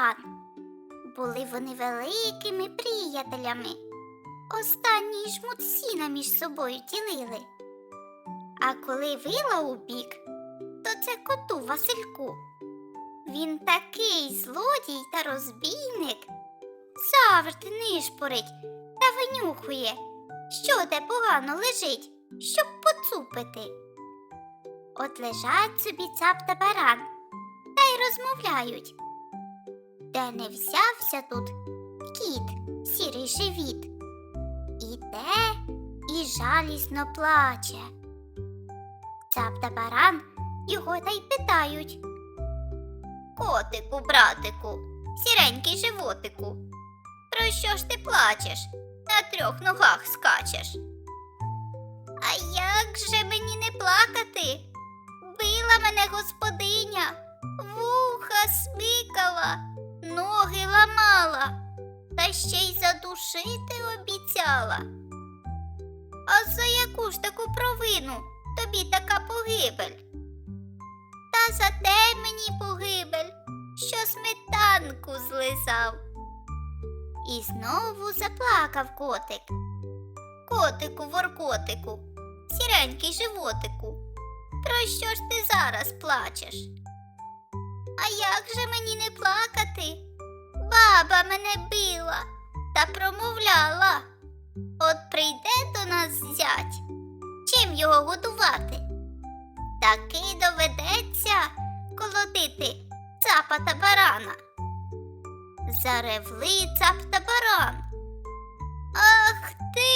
Та. Були вони великими приятелями. Останній жмут сіна між собою ділили. А коли вила у бік, то це коту Васильку. Він такий злодій та розбійник. Завжди нишпорить та винюхує, що де погано лежить, щоб поцупити. От лежать собі цап та баран та й розмовляють. Де не взявся тут кіт, сірий живіт. Іде і жалісно плаче. Цап та баран його та й питають. Котику, братику, сіренький животику. Про що ж ти плачеш? На трьох ногах скачеш. А як же мені не плакати? Била мене господиня, ще й задушити обіцяла. А за яку ж таку провину тобі така погибель? Та за те мені погибель, що сметанку злизав. І знову заплакав котик. Котику, воркотику, сіренький животику. Про що ж ти зараз плачеш? А як же мені не плакати? Баба мене била та промовляла. От прийде до нас зять, чим його годувати? Таки доведеться колотити цапа та барана. Заревли цап та баран. Ах ти,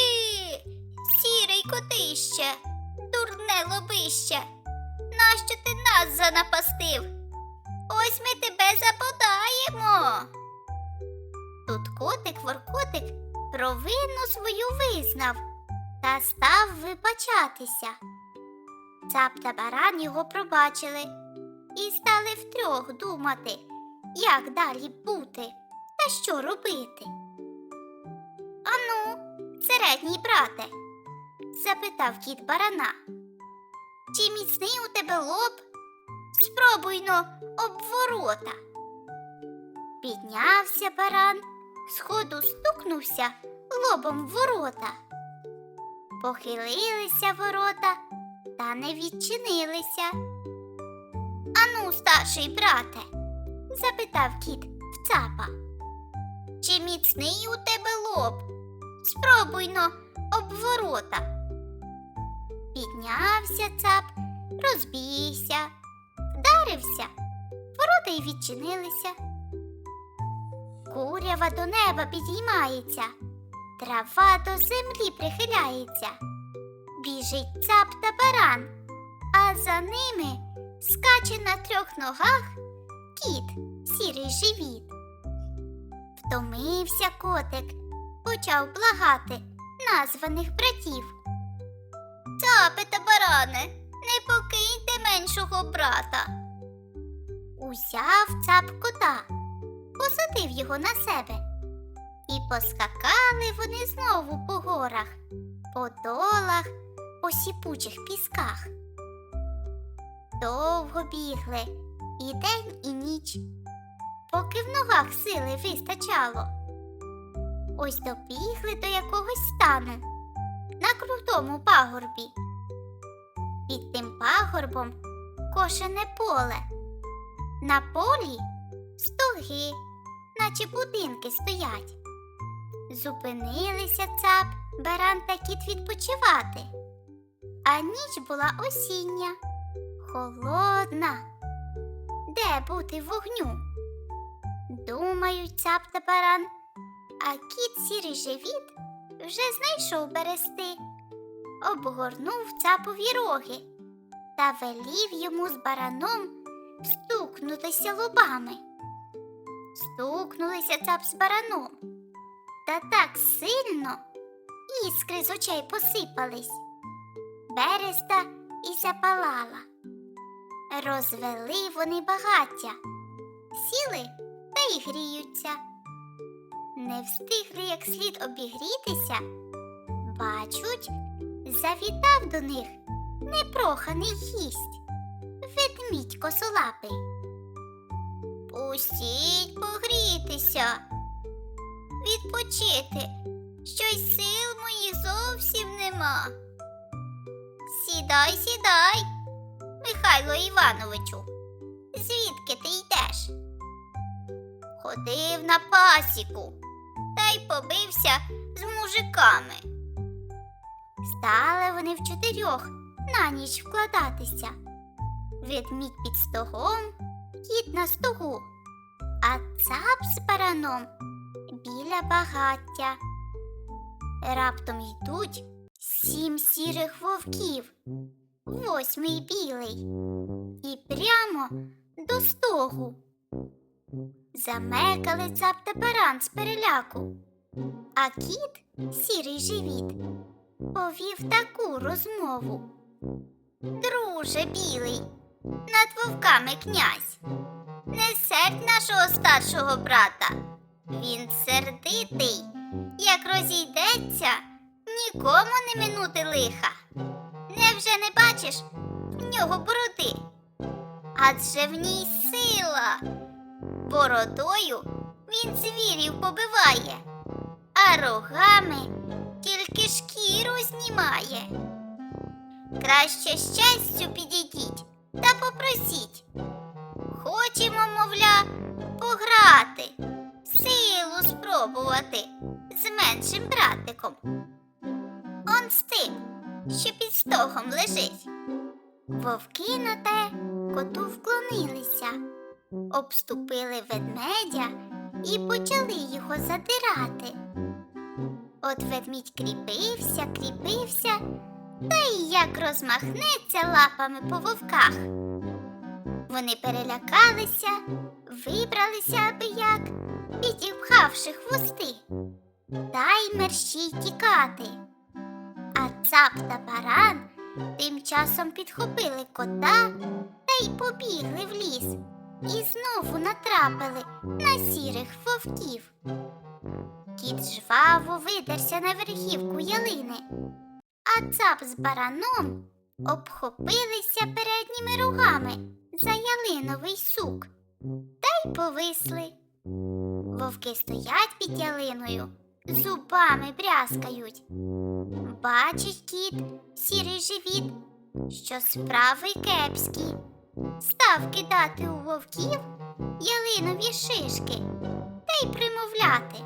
сірий котище, дурне лобище, нащо ти нас занапастив? Ось ми тебе заподаємо. Тут котик воркотик провину свою визнав та став вибачатися. Цап та баран його пробачили і стали втрьох думати, як далі бути та що робити. Ану, середній брате, запитав кіт барана. Чи міцний у тебе лоб? Спробуйно обворота. Піднявся баран, сходу стукнувся лобом в ворота. Похилилися ворота та не відчинилися. Ану, старший брате, запитав кіт в цапа. Чи міцний у тебе лоб? Спробуйно обворота. Піднявся цап, розбігся, вдарився, ворота й відчинилися. Курява до неба підіймається, трава до землі прихиляється. Біжить цап та баран, а за ними скаче на трьох ногах кіт, сірий живіт. Втомився котик, почав благати названих братів. Цапи та баране, не покиньте меншого брата. Узяв цап кота, посадив його на себе. І поскакали вони знову по горах, по долах, по сіпучих пісках. Довго бігли і день, і ніч, поки в ногах сили вистачало. Ось добігли до якогось стану на крутому пагорбі. Під тим пагорбом кошене поле. На полі стоги, наче будинки стоять. Зупинилися цап, баран та кіт відпочивати. А ніч була осіння, холодна. Де бути вогню? Думають цап та баран, а кіт сірий живіт вже знайшов берести, обгорнув цапові роги та велів йому з бараном стукнутися лобами. Стукнулися цап з бараном. Та так сильно іскри з очей посипались. Береста і запалала. Розвели вони багаття, сіли та й гріються. Не встигли як слід обігрітися, бачуть, завітав до них непроханий гість, ведмідь косолапий. Пустіть погрітися, відпочити, щось сил моїх зовсім нема. Сідай, сідай, Михайло Івановичу, звідки ти йдеш? Ходив на пасіку та й побився з мужиками. Стали вони в чотирьох на ніч вкладатися. Ведмідь під стогом, кіт на стогу, а цап з бараном біля багаття. Раптом йдуть сім сірих вовків, восьмий білий, і прямо до стогу. Замекали цап та баран з переляку, а кіт, сірий живіт, повів таку розмову. Друже білий, над вовками князь, не сердь нашого старшого брата. Він сердитий, як розійдеться, нікому не минути лиха. Невже не бачиш в нього бороди? Адже в ній сила. Бородою він звірів побиває, а рогами тільки шкіру знімає. Краще щастю підійдіть братиком. Он тим, що під стогом лежить. Вовки на те коту вклонилися, обступили ведмедя і почали його задирати. От ведмідь кріпився, кріпився, та й як розмахнеться лапами по вовках. Вони перелякалися, вибралися аби як, підіпхавши хвости, та й мерщій тікати. А цап та баран тим часом підхопили кота та й побігли в ліс і знову натрапили на сірих вовків. Кіт жваво видерся на верхівку ялини, а цап з бараном обхопилися передніми рогами за ялиновий сук та й повисли. Вовки стоять під ялиною, зубами брязкають. Бачить кіт, сірий живіт, що справи кепські. Став кидати у вовків ялинові шишки та й примовляти.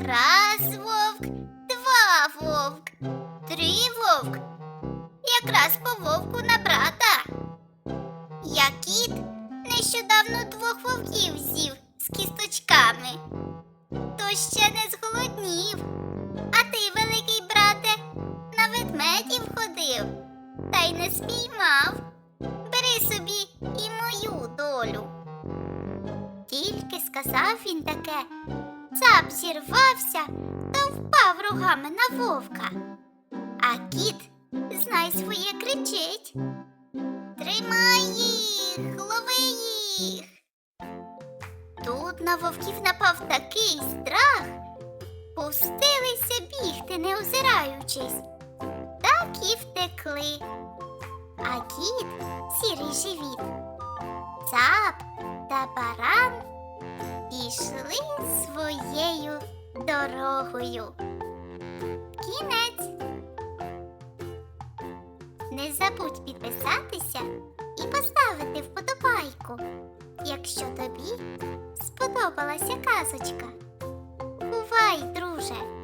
Раз вовк, два вовк, три вовк. Якраз по вовку на брата. Я кіт нещодавно двох вовків з'їв з кісточками. Ще не зголоднів. А ти, великий брате, на ведмедів ходив та й не спіймав. Бери собі і мою долю. Тільки сказав він таке, цап зірвався та впав рогами на вовка. А кіт, знай своє, кричить. Тримай їх, лови їх. Тут на вовків напав такий пустилися бігти, не озираючись, так і втекли. А кіт сірий живіт, цап та баран пішли своєю дорогою. Кінець. Не забудь підписатися і поставити вподобайку, якщо тобі сподобалася казочка. Бувай, друже!